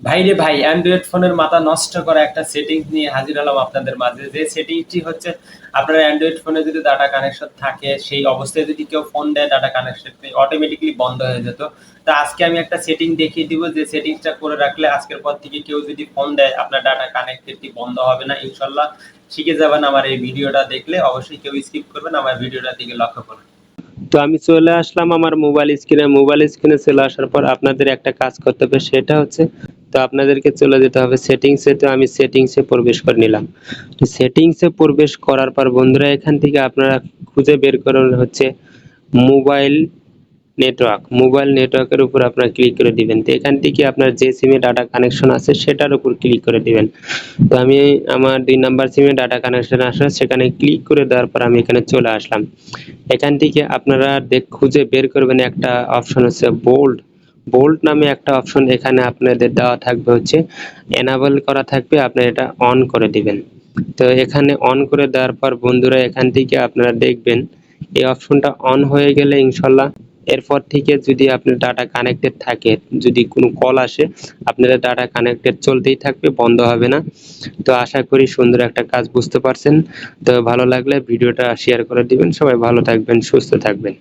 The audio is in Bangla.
ভাই রে ভাই অ্যান্ড্রয়েড ফোনের মাথা নষ্ট করা একটা সেটিংস নিয়ে হাজির হলাম আপনাদের মাঝে। যে সেটিংসটি হচ্ছে, আপনার অ্যান্ড্রয়েড ফোনে যদি ডাটা কানেকশন থাকে, সেই অবস্থায় যদি কেউ ফোন দেয় ডাটা কানেকশন অটোমেটিকলি বন্ধ হয়ে যেত। তা আজকে আমি একটা সেটিং দেখিয়ে দিব, যে সেটিংসটা করে রাখলে আজকের পর থেকে কেউ যদি ফোন দেয়, আপনার ডাটা কানেক্টেডটি বন্ধ হবে না, ইনশাল্লাহ। শিখে যাবেন আমার এই ভিডিওটা দেখলে, অবশ্যই কেউ স্কিপ করবেন, আমার ভিডিওটা দিকে লক্ষ্য করবেন তো আমি চলে আসলাম আমার মোবাইল স্ক্রিনে মোবাইল স্ক্রিনে চলে আসার পর আপনাদের একটা কাজ করতে হবে, সেটা হচ্ছে তো আপনাদেরকে চলে যেতে হবে সেটিংসে তো আমি সেটিংসে প্রবেশ করে নিলাম। সেটিংসে প্রবেশ করার পর বন্ধুরা, এখান থেকে আপনারা খুঁজে বের করুন হচ্ছে মোবাইল নেটওয়ার্ক মোবাইল নেটওয়ার্কের উপর আপনারা ক্লিক করে দিবেন। তো এখান থেকে আপনার যে সিমে ডাটা কানেকশন আছে, সেটার উপর ক্লিক করে দিবেন। তো আমি আমার দুই নাম্বার সিমে ডাটা কানেকশন আসে সেখানে ক্লিক করে দেওয়ার পর আমি এখানে চলে আসলাম। এখান থেকে আপনারা দেখ খুঁজে বের করবেন একটা অপশন হচ্ছে বোল্ড বোল্ড নামে একটা অপশন এখানে আপনাদের দেওয়া থাকবে হচ্ছে এনাবল করা থাকবে, আপনি এটা অন করে দিবেন। তো এখানে অন করে দেওয়ার পর বন্ধুরা এখান থেকে আপনারা দেখবেন, এই অপশনটা অন হয়ে গেলে ইনশাল্লাহ এরপর থেকে যদি আপনার ডাটা কানেক্টেড থাকে, যদি কোনো কল আসে, আপনাদের ডাটা কানেক্টেড চলতেই থাকবে, বন্ধ হবে না। তো আশা করি সুন্দর একটা কাজ বুঝতে পারছেন। তো ভালো লাগলে ভিডিওটা শেয়ার করে দিবেন। সবাই ভালো থাকবেন, সুস্থ থাকবেন।